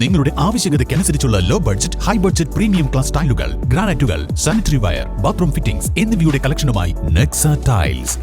നിങ്ങളുടെ ആവശ്യകതയ്ക്കനുസരിച്ചുള്ള low budget high budget premium class ടൈലുകൾ ഗ്രാനൈറ്റുകൾ സാനിറ്ററി വയർ ബാത്റൂം ഫിറ്റിംഗ്സ് എന്നിവയുടെ കളക്ഷനുമായി Nexa tiles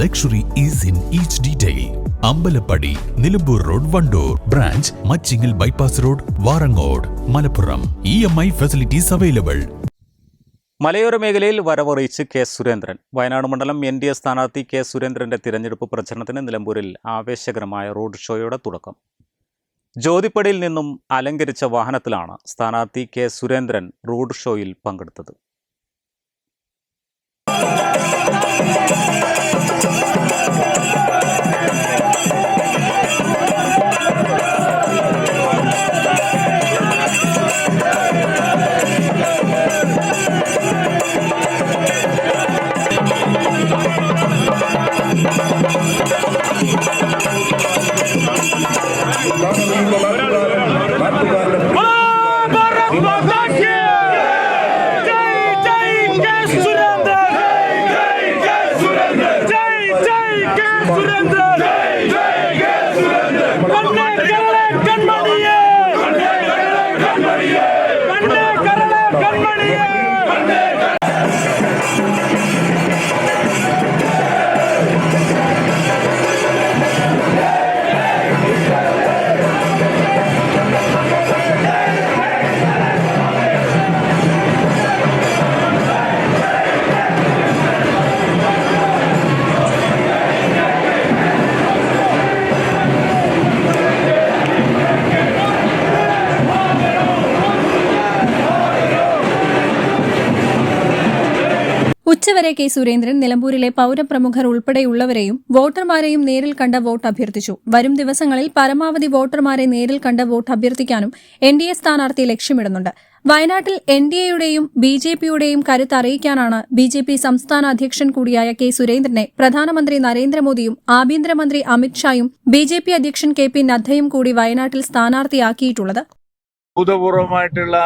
luxury is in each detail Ambalappadi Nilambur road Wandoor branch Machingal bypass road Varangode Malappuram. E M I facilities available മലയോര മേഖലയിൽ വരവറിയിച്ച് K Surendran. Wayanad മണ്ഡലം N D A സ്ഥാനാർത്ഥി K സുരേന്ദ്രന്റെ തിരഞ്ഞെടുപ്പ് പ്രചരണത്തിന് നിലമ്പൂരിൽ ആവേശകരമായ റോഡ് ഷോയുടെ തുടക്കം. ജ്യോതിപ്പടിയിൽ നിന്നും അലങ്കരിച്ച വാഹനത്തിലാണ് സ്ഥാനാർത്ഥി കെ. സുരേന്ദ്രൻ റോഡ് ഷോയിൽ പങ്കെടുത്തത്. கண்மணியே ഉച്ചവരെ കെ സുരേന്ദ്രൻ നിലമ്പൂരിലെ പൌരപ്രമുഖർ ഉൾപ്പെടെയുള്ളവരെയും വോട്ടർമാരെയും നേരിൽ കണ്ട വോട്ട് അഭ്യർത്ഥിച്ചു. വരും ദിവസങ്ങളിൽ പരമാവധി വോട്ടർമാരെ നേരിൽ കണ്ട് വോട്ട് അഭ്യർത്ഥിക്കാനും എൻ ഡി എ സ്ഥാനാർത്ഥി ലക്ഷ്യമിടുന്നുണ്ട്. വയനാട്ടിൽ എൻ ഡി എയുടെയും ബി ജെ പിയുടെയും കരുത്ത് അറിയിക്കാനാണ് ബി ജെ പി സംസ്ഥാന അധ്യക്ഷൻ കൂടിയായ കെ സുരേന്ദ്രനെ പ്രധാനമന്ത്രി നരേന്ദ്രമോദിയും ആഭ്യന്തരമന്ത്രി അമിത്ഷായും ബി ജെ പി അധ്യക്ഷൻ കെ പി നദ്ദയും കൂടി വയനാട്ടിൽ സ്ഥാനാർത്ഥിയാക്കിയിട്ടുള്ളത്. അഭൂതപൂർവമായിട്ടുള്ള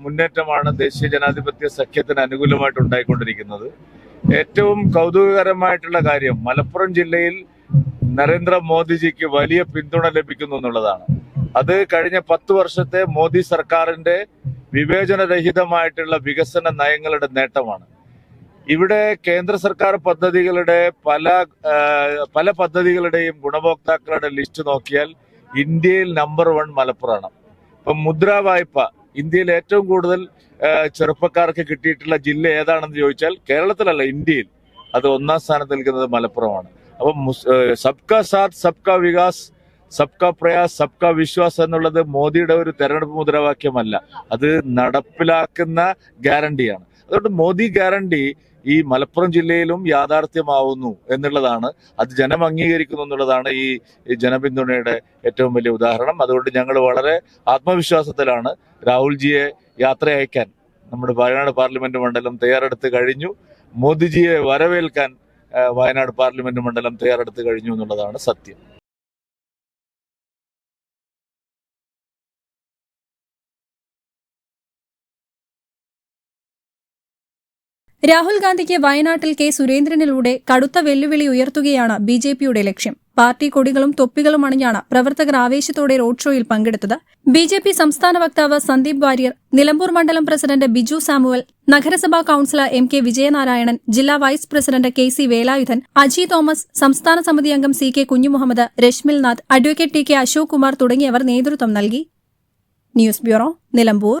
മുന്നേറ്റമാണ് ദേശീയ ജനാധിപത്യ സഖ്യത്തിന് അനുകൂലമായിട്ട് ഉണ്ടായിക്കൊണ്ടിരിക്കുന്നത്. ഏറ്റവും കൗതുകകരമായിട്ടുള്ള കാര്യം മലപ്പുറം ജില്ലയിൽ നരേന്ദ്രമോദിജിക്ക് വലിയ പിന്തുണ ലഭിക്കുന്നു എന്നുള്ളതാണ്. അത് കഴിഞ്ഞ പത്ത് വർഷത്തെ മോദി സർക്കാരിന്റെ വിവേചനരഹിതമായിട്ടുള്ള വികസന നയങ്ങളുടെ നേട്ടമാണ്. ഇവിടെ കേന്ദ്ര സർക്കാർ പദ്ധതികളുടെ പല പല പദ്ധതികളുടെയും ഗുണഭോക്താക്കളുടെ ലിസ്റ്റ് നോക്കിയാൽ ഇന്ത്യയിൽ നമ്പർ വൺ മലപ്പുറമാണ് മുദ്രാ വായ്പ ഇന്ത്യയിൽ ഏറ്റവും കൂടുതൽ ചെറുപ്പക്കാർക്ക് കിട്ടിയിട്ടുള്ള ജില്ല ഏതാണെന്ന് ചോദിച്ചാൽ കേരളത്തിലല്ല ഇന്ത്യയിൽ. അത് ഒന്നാം സ്ഥാനത്ത് നിൽക്കുന്നത് മലപ്പുറമാണ്. അപ്പം സബ്കാ സാത്ത് സബ്കാ വികാസ് സബ്കാ പ്രയാസ് സബ്കാ വിശ്വാസ് എന്നുള്ളത് മോദിയുടെ ഒരു തെരഞ്ഞെടുപ്പ് മുദ്രാവാക്യമല്ല. അത് നടപ്പിലാക്കുന്ന ഗ്യാരണ്ടിയാണ്. അതുകൊണ്ട് മോദി ഗ്യാരണ്ടി ഈ മലപ്പുറം ജില്ലയിലും യാഥാർത്ഥ്യമാവുന്നു എന്നുള്ളതാണ്. അത് ജനം അംഗീകരിക്കുന്നു എന്നുള്ളതാണ് ഈ ജനപിന്തുണയുടെ ഏറ്റവും വലിയ ഉദാഹരണം. അതുകൊണ്ട് ഞങ്ങൾ വളരെ ആത്മവിശ്വാസത്തിലാണ് രാഹുൽജിയെ യാത്ര അയക്കാൻ നമ്മുടെ വയനാട് പാർലമെന്റ് മണ്ഡലം തയ്യാറെടുത്ത് കഴിഞ്ഞു. മോദിജിയെ വരവേൽക്കാൻ വയനാട് പാർലമെന്റ് മണ്ഡലം തയ്യാറെടുത്ത് കഴിഞ്ഞു എന്നുള്ളതാണ് സത്യം. രാഹുൽ ഗാന്ധിക്ക് വയനാട്ടിൽ കെ സുരേന്ദ്രനിലൂടെ കടുത്ത വെല്ലുവിളി ഉയർത്തുകയാണ് ബി ജെ പിയുടെ ലക്ഷ്യം. പാർട്ടി കൊടികളും തൊപ്പികളും അണിഞ്ഞാണ് പ്രവർത്തകർ ആവേശത്തോടെ റോഡ് ഷോയിൽ പങ്കെടുത്തത്. ബി ജെ പി സംസ്ഥാന വക്താവ് സന്ദീപ് വാര്യർ നിലമ്പൂർ മണ്ഡലം പ്രസിഡന്റ് ബിജു സാമുവൽ നഗരസഭാ കൌൺസിലർ എം കെ വിജയനാരായണൻ ജില്ലാ vice president K C Velayudhan Aji Thomas സംസ്ഥാന സമിതി അംഗം C K Kunjumuhammed Rashmil Nath advocate T K Ashok Kumar തുടങ്ങിയവർ നേതൃത്വം നൽകി. News bureau Nilambur.